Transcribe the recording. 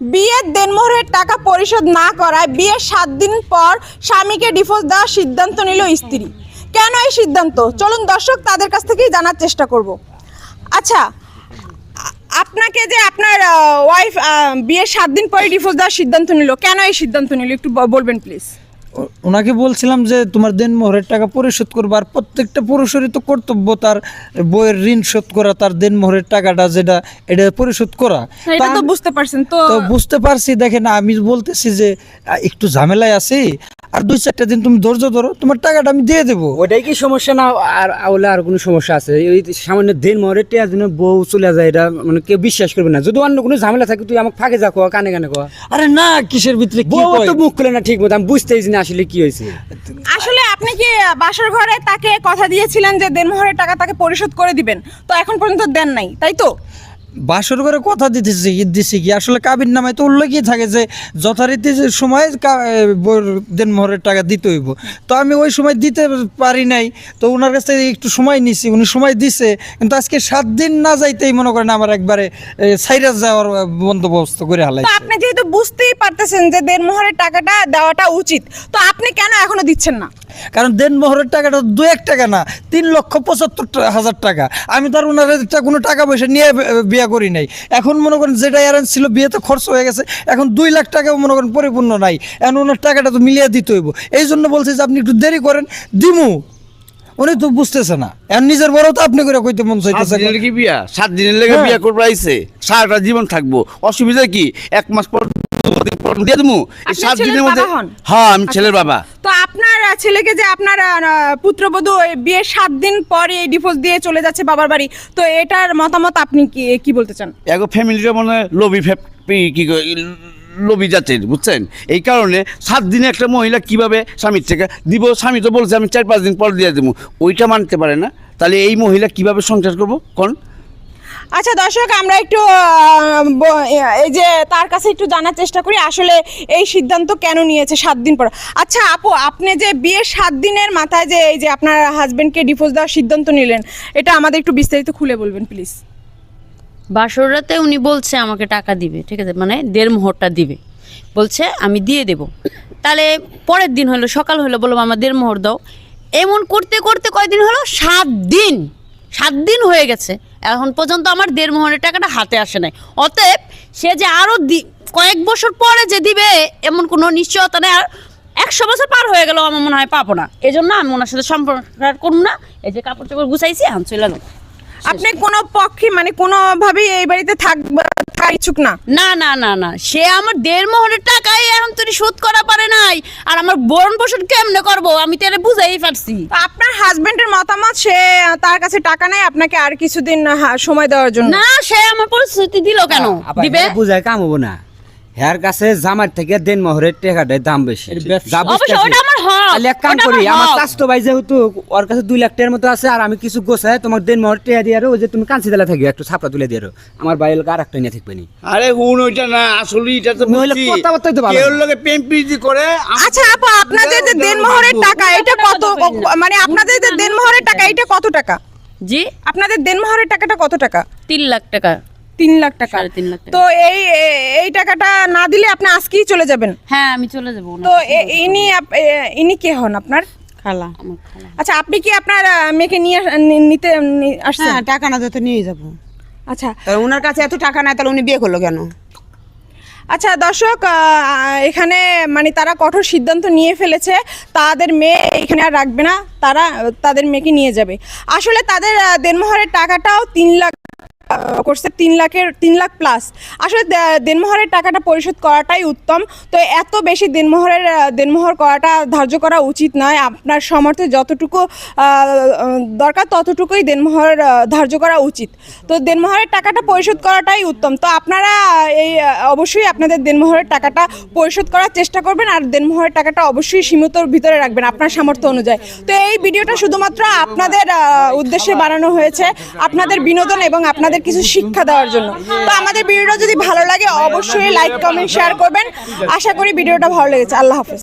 বিয়ের দেনমোহরের টাকা পরিশোধ না করায় বিয়ের সাত দিন পর স্বামীকে ডিভোর্স দেওয়ার সিদ্ধান্ত নিল স্ত্রী। কেন এই সিদ্ধান্ত? চলুন দর্শক তাদের কাছ থেকেই জানার চেষ্টা করব। আচ্ছা আপনাকে যে আপনার ওয়াইফ বিয়ের সাত দিন পরে ডিভোর্স দেওয়ার সিদ্ধান্ত নিল, কেন এই সিদ্ধান্ত নিল? একটু বলবেন প্লিজ ওনাকে বলছিলাম যে তোমার দেন মোহরের টাকা পরিশোধ করব আর প্রত্যেকটা পুরুষেরই তো কর্তব্য তার বইয়ের ঋণ শোধ করা তার দেন মোহরের টাকাটা যেটা এটা পরিশোধ করা। তো বুঝতে পারছেন তো বুঝতে পারছি দেখেন আমি বলতেছি যে একটু ঝামেলায় আছি আর দুই চারটা দিন তুমি ধৈর্য ধরো তোমার টাকাটা আমি দিয়ে দেবো। ওটাই কি সমস্যা না আর আওলে আর কোনো সমস্যা আছে? ওই সামান্য দিন মরে টিয়ার জন্য বউ চলে যায় এটা মানে কেউ বিশ্বাস করবে না। যদি অন্য কোনো ঝামেলা থাকে তুই আমাকে ফাঁকে যা কোয়া কানে কানে কোয়া আরে না কিসের ভিতরে কি বউ তো মুখ খুলে না ঠিক মতো আমি বুঝতেই না আসলে কি হয়েছে। আসলে আপনি কি বাসর ঘরে তাকে কথা দিয়েছিলেন যে দেনমোহরের টাকা তাকে পরিশোধ করে দিবেন? তো এখন পর্যন্ত দেন নাই তাই তো? বাসর করে কথা দিতেছি কি দিছি কি? আসলে কাবির নামায় তো উল্লেখই থাকে যে যথারীতি যে সময় দেন মোহরের টাকা দিতে হইব। তো আমি ওই সময় দিতে পারি নাই তো ওনার কাছ থেকে একটু সময় নিছি উনি সময় দিছে কিন্তু আজকে সাত দিন না যাইতেই মনে করেন আমার একবারে সাইরাস যাওয়ার বন্দোবস্ত করে তো হালাইছে আপনি যেহেতু বুঝতেই পারতেছেন যে দেন মোহরের টাকাটা দেওয়াটা উচিত তো আপনি কেন এখনও দিচ্ছেন না? কারণ দেন মোহরের টাকাটা দু এক টাকা না তিন লক্ষ পঁচাত্তর হাজার টাকা। আমি তার ওনার কোনো টাকা পয়সা নিয়ে বিয়ে করি নাই। এখন মনে করেন যেটা অ্যারেঞ্জ ছিল বিয়েতে খরচ হয়ে গেছে। এখন দুই লাখ টাকাও মনে করেন পরিপূর্ণ নাই। এখন ওনার টাকাটা তো মিলিয়ে দিতে হইব। এই জন্য বলছে যে আপনি একটু দেরি করেন। দিমু। উনি তো বুঝতেছে না। এখন নিজের বড় তো আপনি করে কইতে মন চাইতেছে কি বিয়া। সাত দিনের লেগে হ্যাঁ। বিয়া করব আইছে। সারাটা জীবন থাকব। অসুবিধা কি? এক মাস পর দিয়ে দেবো এই সাত দিনের মধ্যে হ্যাঁ আমি ছেলের বাবা। তো ছেলেকে যে আপনার পুত্রবধূ বিয়ের সাত দিন পরে ডিভোর্স দিয়ে চলে যাচ্ছে বাবার বাড়ি, তো এটার মতামত আপনি কি কি বলতে চান? এগো ফ্যামিলিটা মনে ফ্যাপ- কি লোভি জাতের, বুঝছেন? এই কারণে সাত দিনে একটা মহিলা কীভাবে স্বামীর থেকে, দিব স্বামী তো বলছে আমি চার পাঁচ দিন পর দিয়ে দেবো, ওইটা মানতে পারে না। তাহলে এই মহিলা কীভাবে সংসার করব? কোন? আচ্ছা দর্শক, আমরা একটু এই যে তার কাছে একটু জানার চেষ্টা করি, আসলে এই সিদ্ধান্ত কেন নিয়েছে সাত দিন পর? আচ্ছা আপু, আপনি যে বিয়ের সাত দিনের মাথায় যে এই যে আপনার হাজবেন্ডকে ডিভোর্স দেওয়ার সিদ্ধান্ত নিলেন, এটা আমাদের একটু বিস্তারিত খুলে বলবেন প্লিজ বাসরাতে উনি বলছে, আমাকে টাকা দিবে, ঠিক আছে? মানে দেড় মোহরটা দিবে। বলছে, আমি দিয়ে দেব। তাহলে পরের দিন হলো, সকাল হলো বললাম আমার দেড় মোহর দাও। এমন করতে করতে কয়দিন হলো? সাত দিন। সাত দিন হয়ে গেছে। এখন পর্যন্ত আমার দেড় মোহনের টাকাটা হাতে আসে নাই। অতএব সে যে আরও কয়েক বছর পরে যে দিবে, এমন কোনো নিশ্চয়তা নেই। আর একশো বছর পার হয়ে গেল আমার মনে হয় পাবো না। এই জন্য আমি ওনার সাথে সম্পর্ক করুন না। এই যে কাপড় চোপড় গুছাইছি, এখন চলে আপনি কোনো পক্ষে মানে কোনোভাবেই এই বাড়িতে থাকবা থাকার ইচ্ছুক না। না না না না। সে আমার দেড় মোহরের টাকাই এখন তুই শোধ করা পারে নাই। আর আমার বরণ পোষণ কেমনে করব? আমি তো এটা বুঝাই পারছি। আপনার হাজবেন্ডের মতামত সে তার কাছে টাকা নেই আপনাকে আর কিছুদিন সময় দেওয়ার জন্য? না সে আমার পরিস্থিতি দিল কেন? দিবে? বুঝায় কাম হব না। হ্যার কাছে জামার থেকে দেন মহরের টাকাটার দাম বেশি। তাহলে এক কাম করি আমার স্বাস্থ্য ভাই যেহেতু ওর কাছে দুই লাখ টাকার মতো আছে আর আমি কিছু গোছায় তোমার দেন মহর দিয়ে ওই যে তুমি কাঁচি দিলা থাকি একটু ছাপড়া তুলে দিয়ে আমার বাইরে আর একটা নিয়ে থাকবে নি। আরে হুন ওইটা না আসলে এটা তো নইলে কথাবার্তাই তো ভালো প্রেম প্রীতি করে আচ্ছা আপা আপনাদের যে দেনমোহরের টাকা এটা কত মানে আপনাদের যে দেনমোহরের টাকা এটা কত টাকা? জি? আপনাদের দেনমোহরের টাকাটা কত টাকা? তিন লাখ টাকা। তিন লাখ টাকা। তিন লাখ তো এই এই টাকাটা না দিলে আপনি আজকেই চলে যাবেন। হ্যাঁ আমি চলে যাব তো এ- ইনি আপ- ইনি কে হন আপনার? খালা। আচ্ছা আপনি কি আপনার মেয়েকে নিয়ে আস- নিতে আসছেন? হ্যাঁ টাকা না তো নিয়ে যাব। আচ্ছা। তাহলে ওনার কাছে এত টাকা নাই তাহলে উনি বিয়ে করল কেন? আচ্ছা দর্শক এখানে মানে তারা কঠোর সিদ্ধান্ত নিয়ে ফেলেছে। তাদের মেয়ে এখানে আর রাখবে না তারা তাদের মেয়েকে নিয়ে যাবে। আসলে তাদের দেনমোহরের টাকাটাও তিন লাখ করছে তিন লাখের, তিন লাখ প্লাস আসলে দেনমোহরের টাকাটা পরিশোধ করাটাই উত্তম। তো এত বেশি দেনমোহরের দেনমোহর করাটা ধার্য করা উচিত নয়। আপনার সামর্থ্যে যতটুকু দরকার ততটুকুই দেনমোহর ধার্য করা উচিত। তো দেনমোহরের টাকাটা পরিশোধ করাটাই উত্তম। তো আপনারা এই অবশ্যই আপনাদের দেনমোহরের টাকাটা পরিশোধ করার চেষ্টা করবেন আর দেনমোহরের টাকাটা অবশ্যই সীমিতর ভিতরে রাখবেন আপনার সামর্থ্য অনুযায়ী। তো এই ভিডিওটা শুধুমাত্র আপনাদের উদ্দেশ্যে বানানো হয়েছে। আপনাদের বিনোদন এবং আপনাদের কিছু শিক্ষা দেওয়ার জন্য। তো আমাদের ভিডিওটা যদি ভালো লাগে, অবশ্যই লাইক কমেন্ট শেয়ার করবেন। আশা করি ভিডিওটা ভালো লেগেছে। আল্লাহ হাফেজ।